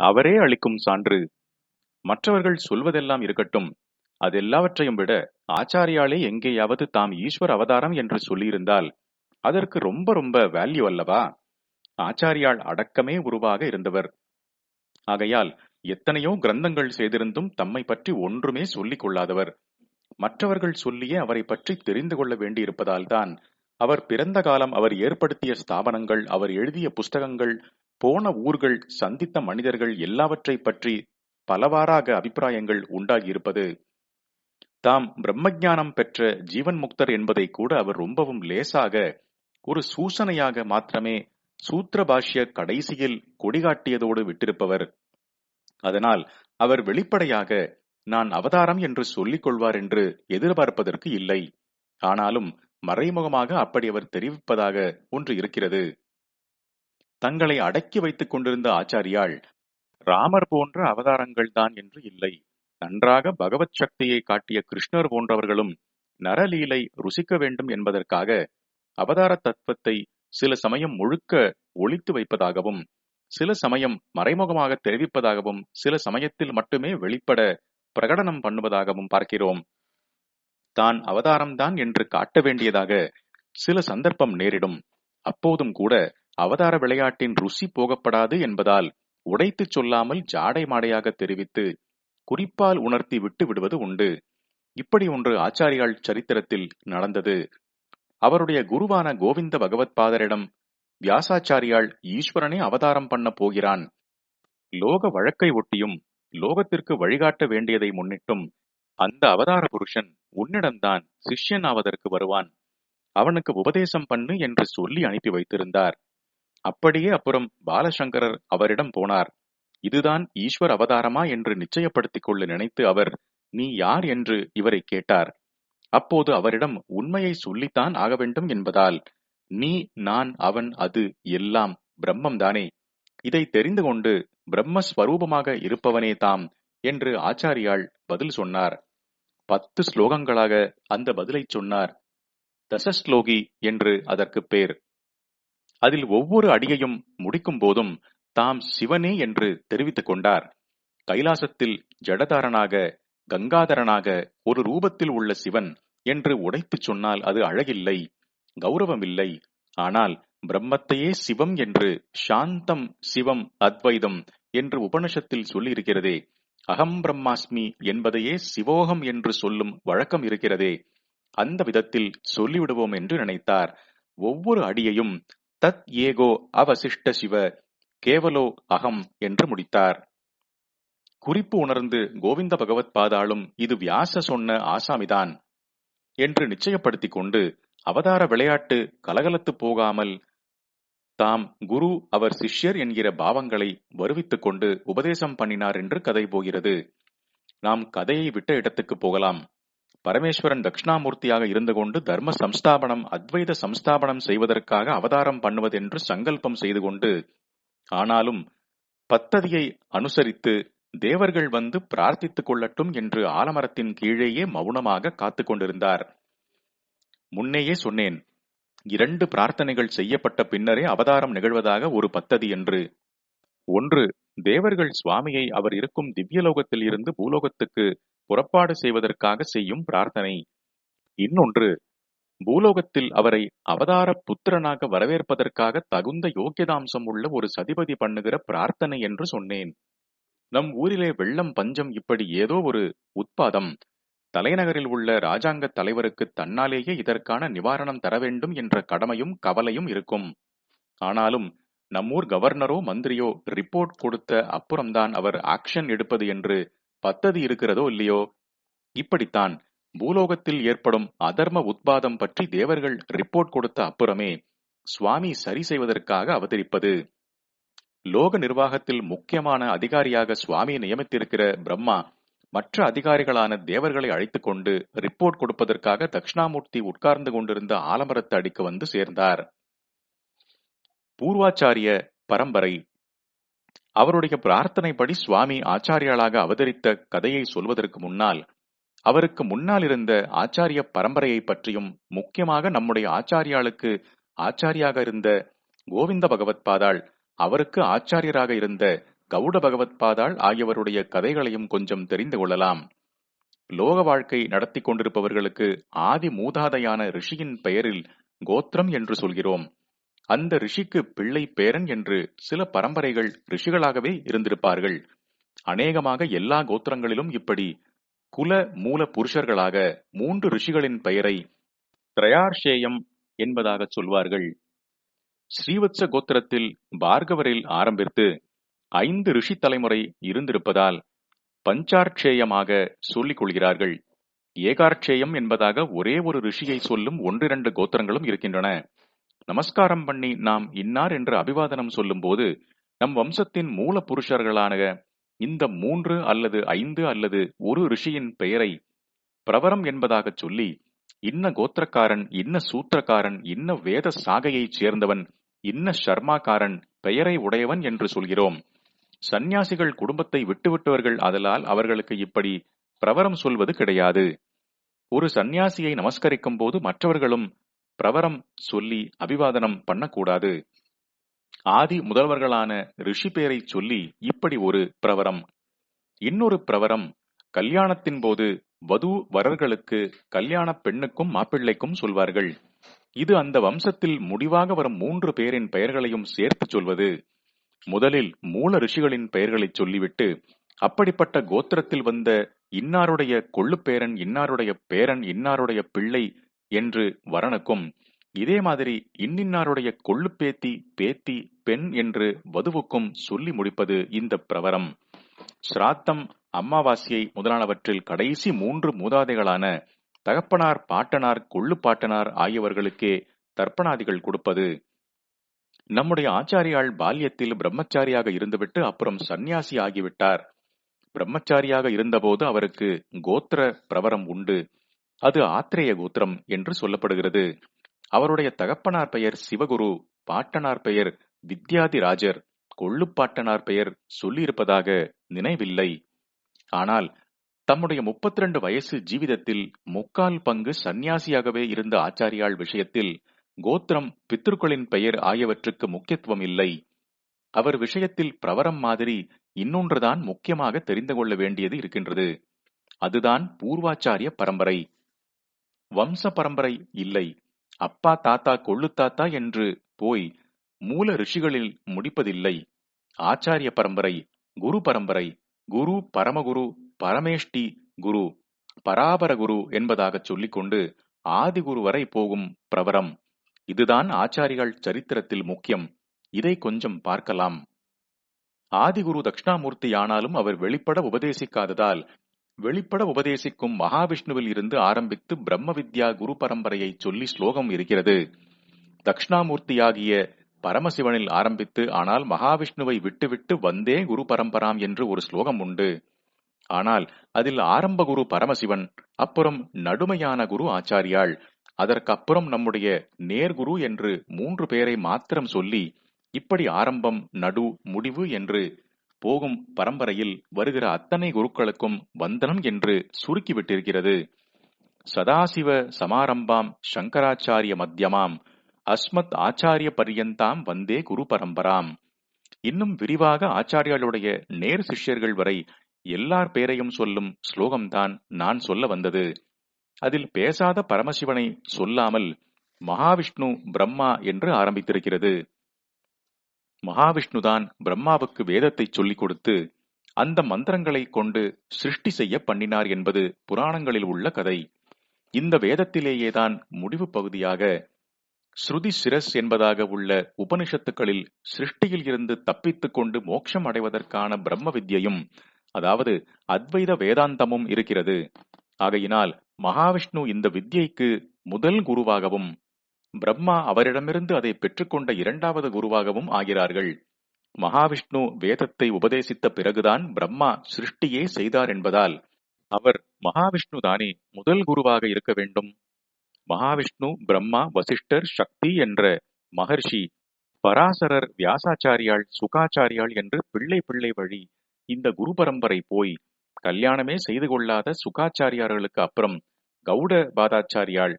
அவரே அளிக்கும் சான்று. மற்றவர்கள் சொல்வதெல்லாம் இருக்கட்டும். அதெல்லாவற்றையும் விட ஆச்சாரியாலே எங்கேயாவது தாம் ஈஸ்வர அவதாரம் என்று சொல்லியிருந்தால் அதற்கு ரொம்ப ரொம்ப வேல்யூ அல்லவா? ஆச்சாரியால் அடக்கமே உருவாக இருந்தவர். ஆகையால் எத்தனையோ கிரந்தங்கள் செய்திருந்தும் தம்மை பற்றி ஒன்றுமே சொல்லிக் கொள்ளாதவர். மற்றவர்கள் சொல்லியே அவரை பற்றி தெரிந்து கொள்ள வேண்டியிருப்பதால்தான் அவர் பிறந்த காலம் அவர் ஏற்படுத்திய ஸ்தாபனங்கள் அவர் எழுதிய புஸ்தகங்கள் போன ஊர்கள் சந்தித்த மனிதர்கள் எல்லாவற்றை பற்றி பலவாறாக அபிப்பிராயங்கள் உண்டாகியிருப்பது தாம் பிரம்மஞானம் பெற்ற ஜீவன் முக்தர் என்பதை கூட அவர் ரொம்பவும் லேசாக ஒரு சூசனையாக மாத்திரமே சூத்திர பாஷ்ய கடைசியில் கொடிகாட்டியதோடு விட்டிருப்பவர். அதனால் அவர் வெளிப்படையாக நான் அவதாரம் என்று சொல்லிக் கொள்வார் என்று எதிர்பார்ப்பதற்கு இல்லை. ஆனாலும் மறைமுகமாக அப்படி அவர் தெரிவிப்பதாக ஒன்று இருக்கிறது. தங்களை அடக்கி வைத்துக் கொண்டிருந்த ஆச்சாரியால் ராமர் போன்ற அவதாரங்கள் தான் என்று இல்லை. நன்றாக பகவத் சக்தியை காட்டிய கிருஷ்ணர் போன்றவர்களும் நரலீலை ருசிக்க வேண்டும் என்பதற்காக அவதார தத்துவத்தை சில சமயம் முழுக்க ஒழித்து வைப்பதாகவும் சில சமயம் மறைமுகமாக தெரிவிப்பதாகவும் சில சமயத்தில் மட்டுமே வெளிப்பட பிரகடனம் பண்ணுவதாகவும் பார்க்கிறோம். தான் அவதாரம்தான் என்று காட்ட வேண்டியதாக சில சந்தர்ப்பம் நேரிடும். அப்போதும் கூட அவதார விளையாட்டின் ருசி போகப்படாது என்பதால் உடைத்துச் சொல்லாமல் ஜாடை மாடையாக தெரிவித்து குறிப்பால் உணர்த்தி விட்டு விடுவது உண்டு. இப்படி ஒன்று ஆச்சாரியால் சரித்திரத்தில் நடந்தது. அவருடைய குருவான கோவிந்த பகவத் பாதரிடம் வியாசாச்சாரியால் ஈஸ்வரனே அவதாரம் பண்ண போகிறான். லோக வழக்கை ஒட்டியும் லோகத்திற்கு வழிகாட்ட வேண்டியதை முன்னிட்டும் அந்த அவதார புருஷன் உன்னிடம்தான் சிஷ்யன் ஆவதற்கு வருவான். அவனுக்கு உபதேசம் பண்ணு என்று சொல்லி அனுப்பி வைத்திருந்தார். அப்படியே அப்புறம் பாலசங்கரர் அவரிடம் போனார். இதுதான் ஈஸ்வர் அவதாரமா என்று நிச்சயப்படுத்திக் கொள்ள நினைத்து அவர் நீ யார் என்று இவரை கேட்டார். அப்போது அவரிடம் உண்மையை சொல்லித்தான் ஆக வேண்டும் என்பதால் நீ நான் அவன் அது எல்லாம் பிரம்மம்தானே. இதை தெரிந்து கொண்டு பிரம்மஸ்வரூபமாக இருப்பவனே தாம் என்று ஆச்சாரியால் பதில் சொன்னார். பத்து ஸ்லோகங்களாக அந்த பதிலை சொன்னார். தசஸ்லோகி என்று அதற்கு பேர். அதில் ஒவ்வொரு அடியையும் முடிக்கும் போதும் தாம் சிவனே என்று தெரிவித்துக் கொண்டார். கைலாசத்தில் ஜடதாரனாக கங்காதரனாக ஒரு ரூபத்தில் உள்ள சிவன் என்று உடைத்துச் சொன்னால் அது அழகில்லை கௌரவமில்லை. ஆனால் பிரம்மத்தையே சிவம் என்று சாந்தம் சிவம் அத்வைதம் என்று உபனிஷத்தில் சொல்லியிருக்கிறதே. அகம் பிரம்மாஸ்மி என்பதையே சிவோகம் என்று சொல்லும் வழக்கம் இருக்கிறதே. அந்த விதத்தில் சொல்லிவிடுவோம் என்று நினைத்தார். ஒவ்வொரு அடியையும் தத் ஏகோ அவசிஷ்ட சிவ கேவலோ அகம் என்று முடித்தார். குறிப்பு உணர்ந்து கோவிந்த பகவத் பாதாளும் இது வியாச சொன்ன ஆசாமிதான் என்று நிச்சயப்படுத்திக் கொண்டு அவதார விளையாட்டு கலகலத்து போகாமல் தாம் குரு அவர் சிஷ்யர் என்கிற பாவங்களை வருவித்துக் கொண்டு உபதேசம் பண்ணினார் என்று கதை போகிறது. நாம் கதையை விட்ட இடத்துக்கு போகலாம். பரமேஸ்வரன் தட்சிணாமூர்த்தியாக இருந்து கொண்டு தர்ம சம்ஸ்தாபனம் அத்வைத சம்ஸ்தாபனம் செய்வதற்காக அவதாரம் பண்ணுவதென்று சங்கல்பம் செய்து கொண்டு ஆனாலும் பத்ததியை அனுசரித்து தேவர்கள் வந்து பிரார்த்தித்துக் கொள்ளட்டும் என்று ஆலமரத்தின் கீழேயே மௌனமாக காத்து கொண்டிருந்தார். முன்னேயே சொன்னேன் இரண்டு பிரார்த்தனைகள் செய்யப்பட்ட பின்னரே அவதாரம் நிகழ்வதாக ஒரு பத்ததி என்று. ஒன்று தேவர்கள் சுவாமியை அவர் இருக்கும் திவ்யலோகத்தில் இருந்து பூலோகத்துக்கு புறப்பாடு செய்வதற்காக செய்யும் பிரார்த்தனை. இன்னொன்று பூலோகத்தில் அவரை அவதார புத்திரனாக வரவேற்பதற்காக தகுந்த யோக்கியதாம்சம் உள்ள ஒரு சதிபதி பண்ணுகிற பிரார்த்தனை என்று சொன்னேன். நம் ஊரிலே வெள்ளம் பஞ்சம் இப்படி ஏதோ ஒரு உட்பாதம் தலைநகரில் உள்ள ராஜாங்க தலைவருக்கு தன்னாலேயே இதற்கான நிவாரணம் தர வேண்டும் என்ற கடமையும் கவலையும் இருக்கும். ஆனாலும் நம்மூர் கவர்னரோ மந்திரியோ ரிப்போர்ட் கொடுத்த அப்புறம்தான் அவர் ஆக்ஷன் எடுப்பது என்று பத்ததி இருக்கிறதோ இல்லையோ? இப்படித்தான் பூலோகத்தில் ஏற்படும் அதர்ம உத்பாதம் பற்றி தேவர்கள் ரிப்போர்ட் கொடுத்த அப்புறமே சுவாமி சரி செய்வதற்காக அவதரிப்பது. லோக நிர்வாகத்தில் முக்கியமான அதிகாரியாக சுவாமி நியமித்திருக்கிற பிரம்மா மற்ற அதிகாரிகளான தேவர்களை அழைத்துக் கொண்டு ரிப்போர்ட் கொடுப்பதற்காக தட்சிணாமூர்த்தி உட்கார்ந்து கொண்டிருந்த ஆலமரத்து அடிக்கு வந்து சேர்ந்தார். பூர்வாச்சாரிய பரம்பரை. அவருடைய பிரார்த்தனைப்படி சுவாமி ஆச்சாரியாளாக அவதரித்த கதையை சொல்வதற்கு முன்னால் அவருக்கு முன்னால் இருந்த ஆச்சாரிய பரம்பரையை பற்றியும் முக்கியமாக நம்முடைய ஆச்சாரியாளுக்கு ஆச்சாரியாக இருந்த கோவிந்த பகவத் பாதாள் அவருக்கு ஆச்சாரியராக இருந்த கவுட பகவத் பாதாள் ஆகியவருடைய கதைகளையும் கொஞ்சம் தெரிந்து கொள்ளலாம். லோக வாழ்க்கை நடத்தி கொண்டிருப்பவர்களுக்கு ஆதி மூதாதையான ரிஷியின் பெயரில் கோத்திரம் என்று சொல்கிறோம். அந்த ரிஷிக்கு பிள்ளை பேரன் என்று சில பரம்பரைகள் ரிஷிகளாகவே இருந்திருப்பார்கள். அநேகமாக எல்லா கோத்திரங்களிலும் இப்படி குல மூல புருஷர்களாக மூன்று ரிஷிகளின் பெயரை திரயார்ஷேயம் என்பதாக சொல்வார்கள். ஸ்ரீவத்ச கோத்திரத்தில் பார்கவரில் ஆரம்பித்து ஐந்து ரிஷி தலைமுறை இருந்திருப்பதால் பஞ்சார்ட்சேயமாக சொல்லிக் கொள்கிறார்கள். ஏகார்ட்சேயம் என்பதாக ஒரே ஒரு ரிஷியை சொல்லும் ஒன்றிரண்டு கோத்திரங்களும் இருக்கின்றன. நமஸ்காரம் பண்ணி நாம் இன்னார் என்று அபிவாதனம் சொல்லும்போது நம் வம்சத்தின் மூல புருஷர்களான இந்த மூன்று அல்லது ஐந்து அல்லது ஒரு ரிஷியின் பெயரை பிரவரம் என்பதாக சொல்லி இன்ன கோத்திரக்காரன் இன்ன சூத்திரக்காரன் இன்ன வேத சாகையைச் சேர்ந்தவன் இன்ன ஷர்மாக்காரன் பெயரை உடையவன் என்று சொல்கிறோம். சந்நியாசிகள் குடும்பத்தை விட்டுவிட்டவர்கள் அதலால் அவர்களுக்கு இப்படி பிரவரம் சொல்வது கிடையாது. ஒரு சந்நியாசியை நமஸ்கரிக்கும் போது மற்றவர்களும் பிரவரம் சொல்லி அபிவாதனம் பண்ணக்கூடாது. ஆதி முதல்வர்களான ரிஷி பேரை சொல்லி இப்படி ஒரு பிரவரம். இன்னொரு பிரவரம் கல்யாணத்தின் போது வது வரர்களுக்கு கல்யாண பெண்ணுக்கும் மாப்பிள்ளைக்கும் சொல்வார்கள். இது அந்த வம்சத்தில் முடிவாக வரும் மூன்று பேரின் பெயர்களையும் சேர்த்து சொல்வது. முதலில் மூல ரிஷிகளின் பெயர்களை சொல்லிவிட்டு அப்படிப்பட்ட கோத்திரத்தில் வந்த இன்னாருடைய கொள்ளுப்பேரன் இன்னாருடைய பேரன் இன்னாருடைய பிள்ளை என்று வரனுக்கும் இதே மாதிரி இன்னின்னாருடைய கொள்ளு பேத்தி பேத்தி பெண் என்று வதுவுக்கும் சொல்லி முடிப்பது இந்த பிரவரம். ஸ்ராத்தம் அம்மாவாசியை முதலானவற்றில் கடைசி மூன்று மூதாதைகளான தகப்பனார் பாட்டனார் கொள்ளு பாட்டனார் ஆகியவர்களுக்கே தர்ப்பணாதிகள் கொடுப்பது. நம்முடைய ஆச்சாரியால் பால்யத்தில் பிரம்மச்சாரியாக இருந்துவிட்டு அப்புறம் சந்நியாசி ஆகிவிட்டார். பிரம்மச்சாரியாக இருந்தபோது அவருக்கு கோத்திர பிரவரம் உண்டு. அது ஆத்திரேய கோத்திரம் என்று சொல்லப்படுகிறது. அவருடைய தகப்பனார் பெயர் சிவகுரு பாட்டனார் பெயர் வித்யாதிராஜர் கொள்ளுப்பாட்டனார் பெயர் சொல்லியிருப்பதாக நினைவில்லை. ஆனால் தம்முடைய முப்பத்தி ரெண்டு வயசு ஜீவிதத்தில் முக்கால் பங்கு சந்நியாசியாகவே இருந்த ஆச்சாரியாள் விஷயத்தில் கோத்திரம் பித்திருக்களின் பெயர் ஆகியவற்றுக்கு முக்கியத்துவம் இல்லை. அவர் விஷயத்தில் பிரவரம் மாதிரி இன்னொன்றுதான் முக்கியமாக தெரிந்து கொள்ள வேண்டியது இருக்கின்றது. அதுதான் பூர்வாச்சாரிய பரம்பரை. வம்ச பரம்பரை இல்லை. அப்பா தாத்தா கொள்ளு தாத்தா என்று போய் மூல ரிஷிகளில் முடிப்பதில்லை. ஆச்சாரிய பரம்பரை குரு பரம்பரை குரு பரமகுரு பரமேஷ்டி குரு பராபர குரு என்பதாக சொல்லிக்கொண்டு ஆதிகுரு வரை போகும் பிரவரம். இதுதான் ஆச்சாரிகள் சரித்திரத்தில் முக்கியம். இதை கொஞ்சம் பார்க்கலாம். ஆதிகுரு தட்சிணாமூர்த்தி ஆனாலும் அவர் வெளிப்பட உபதேசிக்காததால் வெளிப்பட உபதேசிக்கும் மகாவிஷ்ணுவில் இருந்து ஆரம்பித்து பிரம்ம வித்யா குரு பரம்பரையை சொல்லி ஸ்லோகம் இருக்கிறது. தக்ஷணாமூர்த்தியாகிய பரமசிவனில் ஆரம்பித்து ஆனால் மகாவிஷ்ணுவை விட்டுவிட்டு வந்தே குரு பரம்பராம் என்று ஒரு ஸ்லோகம் உண்டு. ஆனால் அதில் ஆரம்ப குரு பரமசிவன் அப்புறம் நடுமையான குரு ஆச்சாரியாள். அதற்கப்புறம் நம்முடைய நேர்குரு என்று மூன்று பேரை மாத்திரம் சொல்லி இப்படி ஆரம்பம் நடு முடிவு என்று போகும் பரம்பரையில் வருகிற அத்தனை குருக்களுக்கும் வந்தனம் என்று சுருக்கிவிட்டிருக்கிறது. சதாசிவ சமாரம்பாம் சங்கராச்சாரிய மத்தியமாம் அஸ்மத் ஆச்சாரிய பரியந்தாம் வந்தே குரு பரம்பராம். இன்னும் விரிவாக ஆச்சாரியாளுடைய நேர் சிஷ்யர்கள் வரை எல்லார் பேரையும் சொல்லும் ஸ்லோகம்தான் நான் சொல்ல வந்தது. அதில் பேசாத பரமசிவனை சொல்லாமல் மகாவிஷ்ணு பிரம்மா என்று ஆரம்பித்திருக்கிறது. மகாவிஷ்ணுதான் பிரம்மாவுக்கு வேதத்தை சொல்லிக் கொடுத்து அந்த மந்திரங்களை கொண்டு சிருஷ்டி செய்ய பண்ணினார் என்பது புராணங்களில் உள்ள கதை. இந்த வேதத்திலேயேதான் முடிவு பகுதியாக ஸ்ருதி சிரஸ் என்பதாக உள்ள உபனிஷத்துக்களில் சிருஷ்டியில் இருந்து தப்பித்துக் கொண்டு மோட்சம் அடைவதற்கான பிரம்ம வித்யையும் அதாவது அத்வைத வேதாந்தமும் இருக்கிறது. ஆகையினால் மகாவிஷ்ணு இந்த வித்யைக்கு முதல் குருவாகவும் பிரம்மா அவரிடமிருந்து அதை பெற்றுக்கொண்ட இரண்டாவது குருவாகவும் ஆகிறார்கள். மகாவிஷ்ணு வேதத்தை உபதேசித்த பிறகுதான் பிரம்மா சிருஷ்டியே செய்தார் என்பதால் அவர் மகாவிஷ்ணு தானே முதல் குருவாக இருக்க வேண்டும்? மகாவிஷ்ணு பிரம்மா வசிஷ்டர் சக்தி என்ற மகர்ஷி பராசரர் வியாசாச்சாரியாள் சுகாச்சாரியாள் என்று பிள்ளை பிள்ளை வழி இந்த குரு பரம்பரை போய் கல்யாணமே செய்து கொள்ளாத சுகாச்சாரியார்களுக்கு அப்புறம் கௌட பாதாச்சாரியாள்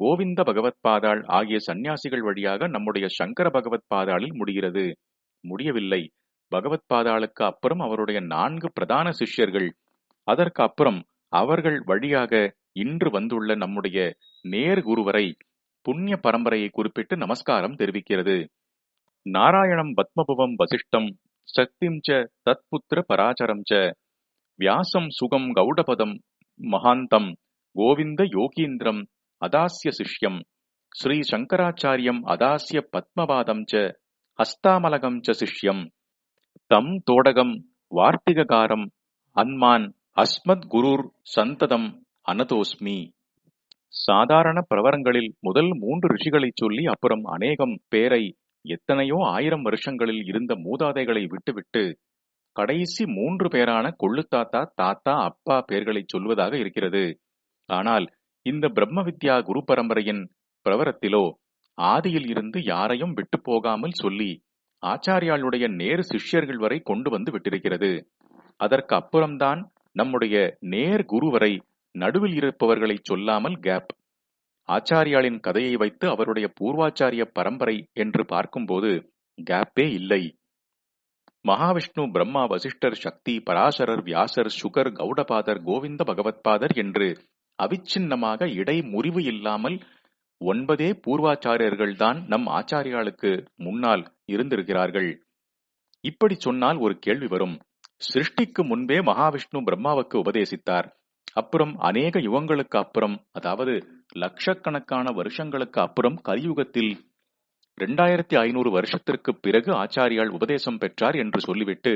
கோவிந்த பகவத் பாதாள் ஆகிய சந்நியாசிகள் வழியாக நம்முடைய சங்கர பகவத் பாதாளில் முடிகிறது. முடியவில்லை. பகவத் பாதாளுக்கு அப்புறம் அவருடைய நான்கு பிரதான சிஷ்யர்கள். அதற்கு அப்புறம் அவர்கள் வழியாக இன்று வந்துள்ள நம்முடைய நேர் குருவரை புண்ணிய பரம்பரையை குறிப்பிட்டு நமஸ்காரம் தெரிவிக்கிறது. நாராயணம் பத்மபுவம் வசிஷ்டம் சக்திம் ச தத்புத்திர பராச்சரம் ச. வியாசம் சுகம் கௌடபதம் மகாந்தம் கோவிந்த யோகீந்திரம் அதாஸ்ய சிஷ்யம் ஸ்ரீ சங்கராச்சாரியம் அதாஸ்ய பத்மபாதம் ச ஹஸ்தாமலகம் ச சிஷ்யம். தம் தோடகம் வார்த்திககாரம் அன்மான் அஸ்மத் குரூர் சந்ததம் அனதோஸ்மி. சாதாரண பிரவரங்களில் முதல் மூன்று ரிஷிகளைச் சொல்லி அப்புறம் அநேகம் பேரை எத்தனையோ ஆயிரம் வருஷங்களில் இருந்த மூதாதைகளை விட்டுவிட்டு கடைசி மூன்று பேரான கொள்ளு தாத்தா தாத்தா அப்பா பெயர்களைச் சொல்வதாக இருக்கிறது. ஆனால் இந்த பிரம்ம வித்யா குரு பரம்பரையின் பிரவரத்திலோ ஆதியில் இருந்து யாரையும் விட்டு போகாமல் சொல்லி ஆச்சாரியாளுடைய நேர் சிஷ்யர்கள் வரை கொண்டு வந்து விட்டிருக்கிறது. அதற்கு அப்புறம்தான் நம்முடைய நேர் குரு வரை நடுவில் இருப்பவர்களை சொல்லாமல் கேப். ஆச்சாரியாளின் கதையை வைத்து அவருடைய பூர்வாச்சாரிய பரம்பரை என்று பார்க்கும்போது கேப்பே இல்லை. மகாவிஷ்ணு பிரம்மா வசிஷ்டர் சக்தி பராசரர் வியாசர் சுகர் கௌடபாதர் கோவிந்த பகவத்பாதர் என்று அவிச்சின்னமாக இடை முறிவு இல்லாமல் ஒன்பதே பூர்வாச்சாரியர்கள் தான் நம் ஆச்சாரியாளுக்கு முன்னால் இருந்திருக்கிறார்கள். இப்படி சொன்னால் ஒரு கேள்வி வரும். சிருஷ்டிக்கு முன்பே மகாவிஷ்ணு பிரம்மாவுக்கு உபதேசித்தார். அப்புறம் அநேக யுகங்களுக்கு அப்புறம் அதாவது லட்சக்கணக்கான வருஷங்களுக்கு அப்புறம் கலியுகத்தில் இரண்டாயிரத்தி ஐநூறு வருஷத்திற்கு பிறகு ஆச்சாரியால் உபதேசம் பெற்றார் என்று சொல்லிவிட்டு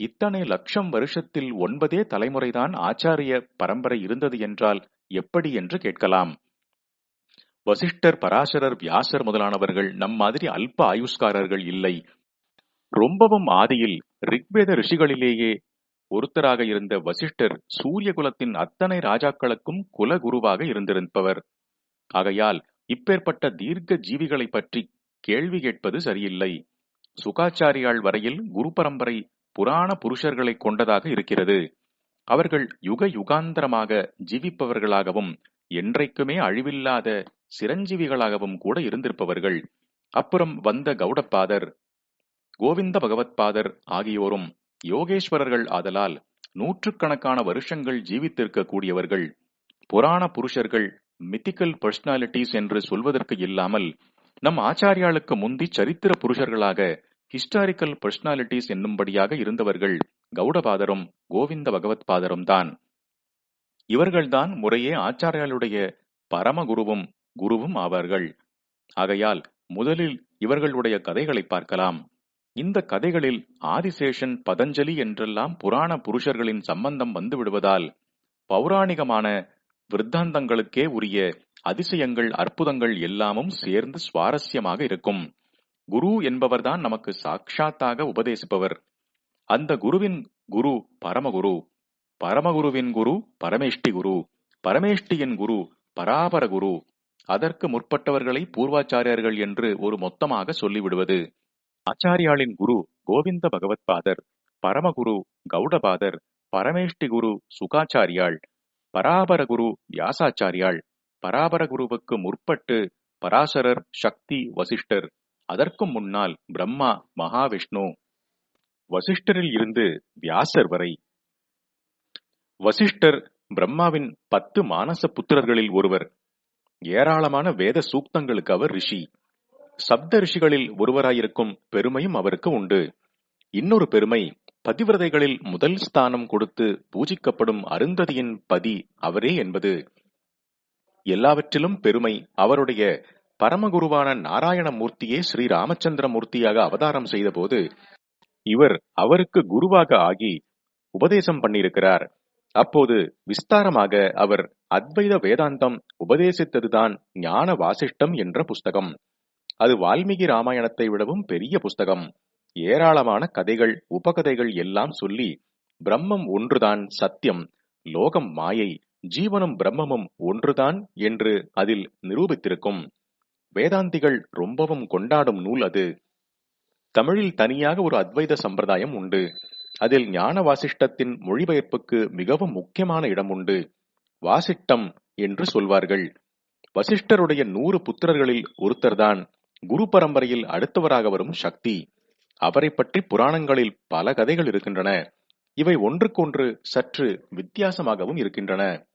இத்தனை லட்சம் வருஷத்தில் ஒன்பதே தலைமுறைதான் ஆச்சாரிய பரம்பரை இருந்தது என்றால் எப்படி என்று கேட்கலாம். வசிஷ்டர் பராசரர் வியாசர் முதலானவர்கள் நம் மாதிரி அல்ப ஆயுஷ்காரர்கள் இல்லை. ரொம்பவும் ஆதியில் ரிக்வேத ரிஷிகளிலேயே ஒருத்தராக இருந்த வசிஷ்டர் சூரிய குலத்தின் அத்தனை ராஜாக்களுக்கும் குலகுருவாக இருந்திருப்பவர். ஆகையால் இப்பேற்பட்ட தீர்க்க ஜீவிகளை பற்றி கேள்வி கேட்பது சரியில்லை. சுகாச்சாரியாள் வரையில் குரு பரம்பரை புராண புருஷர்களை கொண்டதாக இருக்கிறது. அவர்கள் யுக யுகாந்தரமாக ஜீவிப்பவர்களாகவும் என்றைக்குமே அழிவில்லாத சிரஞ்சீவிகளாகவும் கூட இருந்திருப்பவர்கள். அப்புறம் வந்த கௌடப்பாதர் கோவிந்த பகவத்பாதர் ஆகியோரும் யோகேஸ்வரர்கள் ஆதலால் நூற்றுக்கணக்கான வருஷங்கள் ஜீவித்திருக்க கூடியவர்கள் புராண புருஷர்கள் மித்திக்கல் பர்சனாலிட்டிஸ் என்று சொல்வதற்கு இல்லாமல் நம் ஆச்சாரியாளுக்கு முந்தி சரித்திர புருஷர்களாக ஹிஸ்டாரிக்கல் பர்சனாலிட்டிஸ் என்னும்படியாக இருந்தவர்கள் கௌடபாதரும் கோவிந்த பகவத்பாதரும் தான். இவர்கள்தான் முறையே ஆச்சாரியாளுடைய பரமகுருவும் குருவும் ஆவார்கள். ஆகையால் முதலில் இவர்களுடைய கதைகளை பார்க்கலாம். இந்த கதைகளில் ஆதிசேஷன் பதஞ்சலி என்றெல்லாம் புராண புருஷர்களின் சம்பந்தம் வந்து விடுவதால் பௌராணிகமான விருத்தாந்தங்களுக்கே உரிய அதிசயங்கள் அற்புதங்கள் எல்லாமும் சேர்ந்து சுவாரஸ்யமாக இருக்கும். குரு என்பவர்தான் நமக்கு சாட்சாத்தாக உபதேசிப்பவர். அந்த குருவின் குரு பரமகுரு பரமகுருவின் குரு பரமேஷ்டி குரு பரமேஷ்டியின் குரு பராபர குரு. அதற்கு முற்பட்டவர்களை பூர்வாச்சாரியர்கள் என்று ஒரு மொத்தமாக சொல்லிவிடுவது. ஆச்சாரியாளின் குரு கோவிந்த பகவத்பாதர் பரமகுரு கௌடபாதர் பரமேஷ்டி குரு சுகாச்சாரியாள் பராபர குரு வியாசாச்சாரியாள் பராபர குருவுக்கு முற்பட்டு பராசரர் சக்தி வசிஷ்டர். அதற்கும் முன்னால் பிரம்மா மகாவிஷ்ணு வசிஷ்டரில் இருந்து வியாசர் வரை. வசிஷ்டர் பிரம்மாவின் பத்து மானச புத்திரர்களில் ஒருவர். ஏராளமான வேத சூக்தங்களுக்கு அவர் ரிஷி. சப்த ரிஷிகளில் ஒருவராயிருக்கும் பெருமையும் அவருக்கு உண்டு. இன்னொரு பெருமை பதிவிரதைகளில் முதல் ஸ்தானம் கொடுத்து பூஜிக்கப்படும் அருந்ததியின் பதி அவரே என்பது. எல்லாவற்றிலும் பெருமை அவருடைய பரமகுருவான நாராயண மூர்த்தியே ஸ்ரீ ராமச்சந்திர மூர்த்தியாக அவதாரம் செய்தபோது இவர் அவருக்கு குருவாக ஆகி உபதேசம் பண்ணியிருக்கிறார். அப்போது விஸ்தாரமாக அவர் அத்வைத வேதாந்தம் உபதேசித்ததுதான் ஞான வாசிஷ்டம் என்ற புஸ்தகம். அது வால்மீகி ராமாயணத்தை விடவும் பெரிய புஸ்தகம். ஏராளமான கதைகள் உபகதைகள் எல்லாம் சொல்லி பிரம்மம் ஒன்றுதான் சத்தியம் லோகம் மாயை ஜீவனும் பிரம்மமும் ஒன்றுதான் என்று அதில் நிரூபித்திருக்கும். வேதாந்திகள் ரொம்பவும் கொண்டாடும் நூல் அது. தமிழில் தனியாக ஒரு அத்வைத சம்பிரதாயம் உண்டு. அதில் ஞான வாசிஷ்டத்தின் மொழிபெயர்ப்புக்கு மிகவும் முக்கியமான இடம் உண்டு. வாசிட்டம் என்று சொல்வார்கள். வசிஷ்டருடைய நூறு புத்திரர்களில் ஒருத்தர்தான் குரு பரம்பரையில் அடுத்தவராக வரும் சக்தி. அவரை பற்றி புராணங்களில் பல கதைகள் இருக்கின்றன. இவை ஒன்றுக்கொன்று சற்று வித்தியாசமாகவும் இருக்கின்றன.